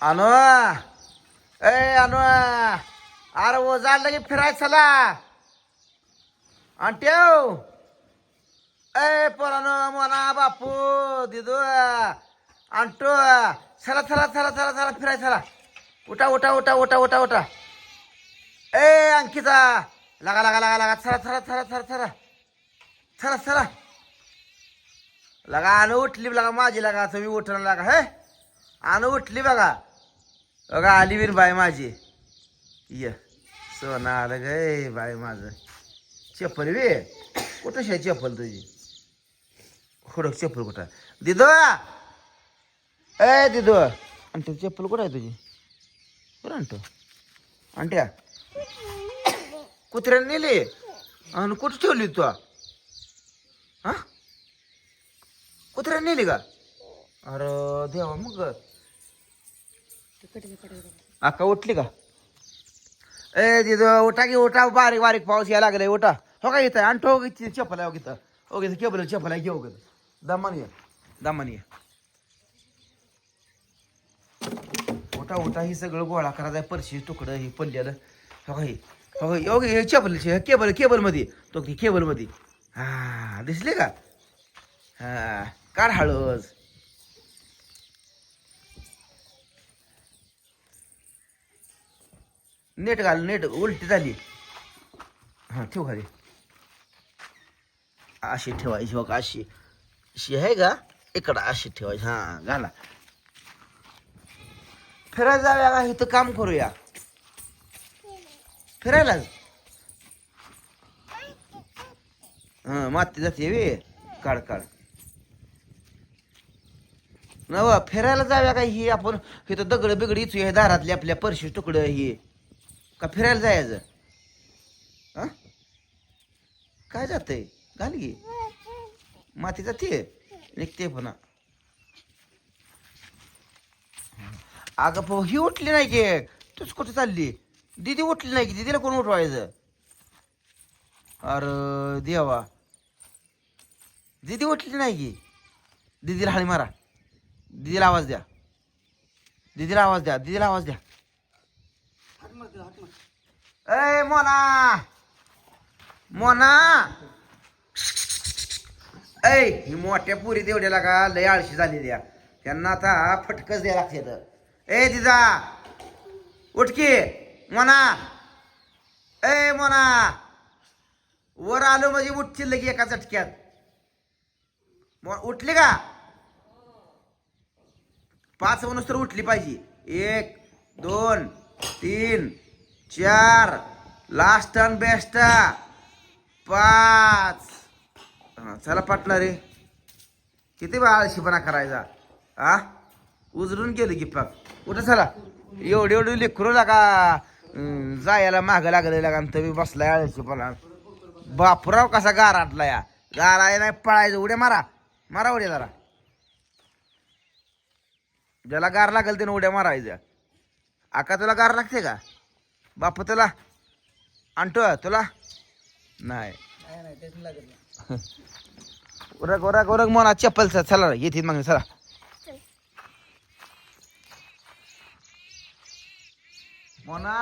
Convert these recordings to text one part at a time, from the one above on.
अनु ए अनु अरे ओझाड लगे की फिरायचं चला. आणि ठेव. ए पोरानो मना बापू दिदू आणतो चला चला चला चला चला फिराय चला. उठा उठा उठा उठा उठा उठा. ए अंकिता लगा लागा लागा लागा चला चला चला चला चला. चला चला. लगा आणू उठली लगा माझी लगा तुम्ही उठणं लागा हे? आणू उठली बघा. बघा आलीवीर बाय माझी. ये. सोना आलं गे बाय माझं. चप्पल वे कुठं शे चप्पल तुझी? हुडक चप्पल कुठं? दिदो! ए दिदो! आणि चप्पल कुठं आहे तुझी? कुठं आणतो? आणट्या कुत्र्याने नेली. आणि कुठं ठेवली तू? हा? कुत्र्याने नेली का? अरे देवा मग. अक्का उठली का? ए तिथं उठा की उठा बारीक बारीक पाऊस यायला लागलाय उठा. हो का इथं? आणि ठो इथे आहे हो इथं. हो केबल चपल आहे घेऊ का दमान ये. दमान ये. उठा उठा हे सगळं गोळा करायचं परशी तुकडं हे पडलेलं. हो का हे? हो का हो? हे चपल केबल केबलमध्ये तो की केबलमध्ये हा दिसले का? हा काढ हळूच नेट घाल नेट उलटी झाली. हा ठेव खाली. अशी ठेवायची बघ अशी. अशी आहे का? इकडं अशी ठेवायची. हा घाला. फिरायला जाऊया का? इथं काम करूया. फिरायला? हा माती जाते वे. काढ काढ. नव फिरायला जाऊया का? ही आपण इथं दगड बिगड इचू हे आपल्या परशी तुकडं ही. का फिरायला जायचं? हा? काय जातंय? घाल की. माती जाते निघते पुन्हा. अगं भाऊ ही उठली नाही की. तूच कुठे चालली? दिदी उठली नाही की. दिदीला कोण उठवायचं? अरे देवा. दिदी उठली नाही की. दिदीला हाळी मारा. दिदीला आवाज द्या. दिदीला आवाज द्या. दिदीला आवाज द्या. ए मोना! मोना! ऐ ही मोठ्या पुरी तेवढ्याला का लय आळशी झाली द्या त्यांना आता फटकच द्या लागते ए दिदा उठकी मोना! ए मोना! वर आलो म्हणजे उठतील लगी एका चटक्यात उठली का? पाच म्हणून तर उठली पाहिजे. एक दोन तीन चार लास्ट अन बेस्ट पाच. चला पाटला रे. किती वेळा आळशीपणा करायचा? आ? उजरून गेलं की पाक. कुठं चला? एवढी एवढी लेकरू लागा जायला माग लागले लागा आणि तुम्ही बसलाय आळशीपणा बापराव कसा गाराटला या. गाराय नाही पळायचं. उड्या मारा. मारा उड्या जरा. ज्याला गार लागेल त्याने उड्या मारायच्या. आका तुला गार लागते का? बापू तुला? आणतो तुला? नाही. उरक उरक उरक मोना चप्पल चला येतील मग चला. मोना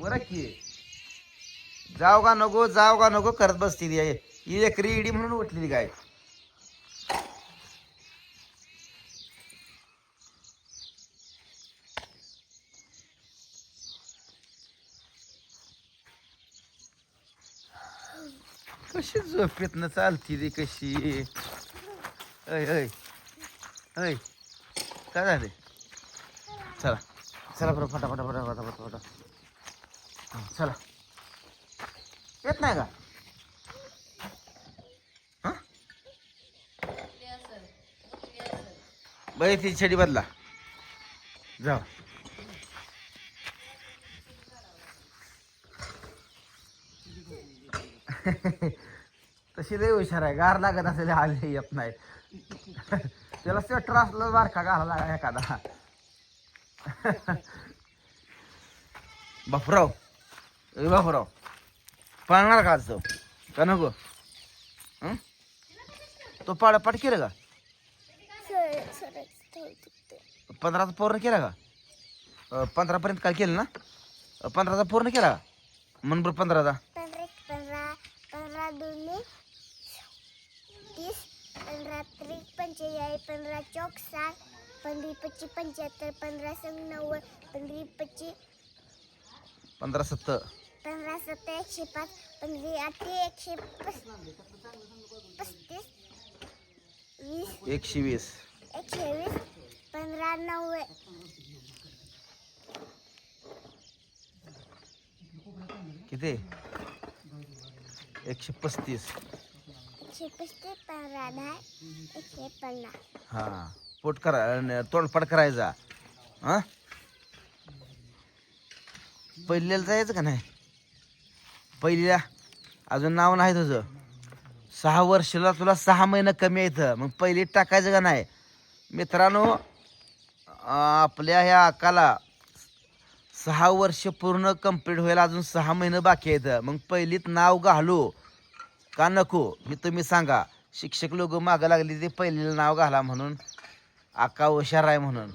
उरक की. जाऊ का नको जाऊ का नको करत बसती ती. ही एक इडी म्हणून उठलेली काय? कशी झोपेतनं चालती ती कशी? ऐ ऐ ऐ काय झाले चला चला बरं फटा फटा फटा फटा फटा चला. येत नाही का? हा? बरं ती छडी बदला. जाऊ. तशी लय हुशार आहे. गार लागत असेल आले येत नाही. त्याला स्वेटर असलं बारका घाला लागा एखादा. बापराव. ए बापराव. पाळणार का आज तो? का नको? तो पाड पाठ केलं का? पंधराचा पूर्ण केला का? पंधरापर्यंत काय केलं ना? पंधराचा पूर्ण केला का? म्हणून बरं पंधराचा पंधरा एक पंधरा पंधरा दोन्ही तीस पंधरा त्रिक पंचेचाळीस पंधरा चौक साठ पंधरा पच्चीस पंच्याहत्तर पंधरा संग नव्वद पंधरा पच्चीस पंधरा सत्तर. पंधरा सत्तर एकशे पाच पंधरा आठशे एकशे पस पस्तीस वीस एकशे वीस. एकशे वीस पंधरा नव्वद. किती? एकशे पस्तीस. एकशे पस्तीस एकशे पन्नास पोट करा तोडपाड करायचा हा? पहिल्याला जायचं का नाही? पहिल्या अजून नाव नाही तुझं? सहा वर्षाला तुला सहा महिने कमी येतं मग पहिली टाकायचं का नाही? मित्रांनो आपल्या ह्या अकाला सहा वर्ष पूर्ण कंप्लीट व्हायला अजून सहा महिने बाकी आहेत. मग पहिलीत नाव घालू. का नको? हे तुम्ही सांगा. शिक्षक लोक मागं लागले ते पहिलीला नाव घाला म्हणून. आका हुशार आहे म्हणून.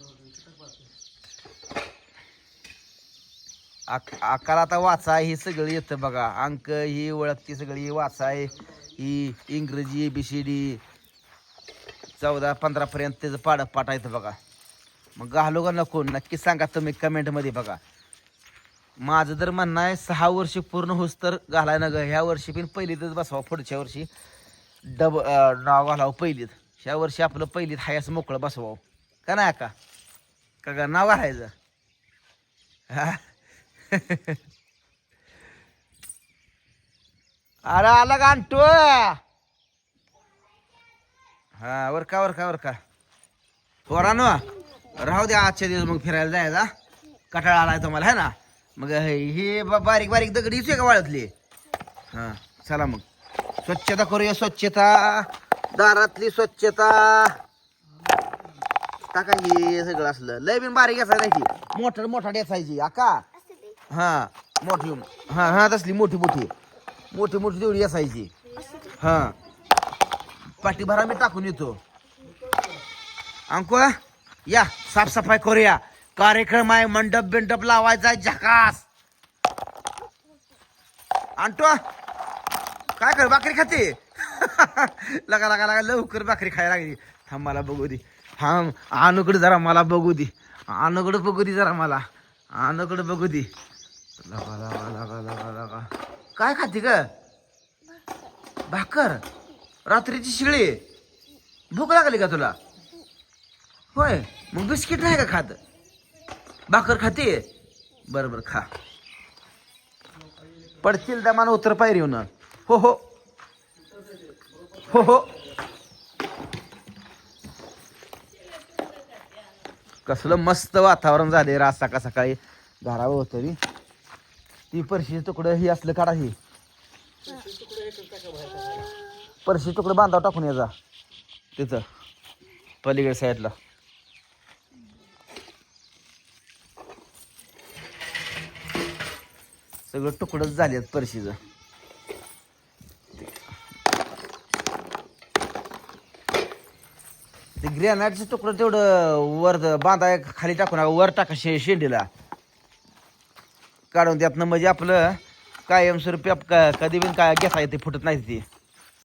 आक आकाला आता वाचा ही सगळं येतं बघा. अंक ही ओळखती सगळी वाचा आहे ही इंग्रजी बी सी डी चौदा पंधरापर्यंत त्याचं पाडं पाठायचं येतं बघा. मग घालू का नको? नक्की सांगा तुम्ही कमेंटमध्ये बघा. माझं तर म्हणणं आहे सहा वर्ष पूर्ण होस तर घालाय ना ग ह्या वर्षी पण पहिलीतच बसावं पुढच्या वर्षी. डब नाव घालावं पहिलीत. ह्या वर्षी आपलं पहिलीत हाय असं मोकळं बसवावं का नाही का का का नाव घालायचं हा? अरे आला का आणतो हा वर का वर का वर का वरानो राहू द्या आजच्या दिवस मग फिरायला जायचा. कटाळा आलाय तुम्हाला है ना? मग हे- हे बारीक बारीक दगडी आहे का वाळतली हा चला मग. स्वच्छता करूया स्वच्छता. दारातली स्वच्छता. टाका हे सगळं असलं. लय बिन बारीक असायला ती मोठा डेसायची आका हा मोठी हा हा तसली मोठी मोठी. मोठी मोठी तेवढी असायची. हा. पाठीभरा मी टाकून येतो. अंकुआ या साफसफाई करूया. कार्यक्रम आहे मंडप बिंडप लावायचा आहे, झकास. आणतो. काय कर भाकरी खाते? लगा लगा लगा लवकर भाकरी खायला लागली. थांब मला बघू दे. थांब अनुकडे जरा मला बघू दे. अनुकडे बघू दे जरा मला. अनुकडे बघू दे. लगा लगा लगा लगा लगा. काय खाते ग? भाकर? रात्रीची शिळी? भूक लागली का तुला? होय मग बिस्किट नाही का खात? भाकर खाते? बरं बरं खा. पडतील दमान उतर पायरी येऊन. हो हो. हो हो. कसलं मस्त वातावरण झाले रात सकाळ सकाळी. घरावं होतं मी ती परशी तुकडं ही असलं काढा ही. परशी तुकडं बांधाव टाकून याचा तिथं. पलीकडे साईडला. सगळं तुकडच झालेत परशीचं ते ग्रॅनाईटचं तुकडं तेवढं वर बांधा खाली टाकून वर टाका शे शेंडीला. काढून त्यातनं म्हणजे आपलं कायमस्वरूपी आप कधी पण काय घेता येते फुटत नाही ती.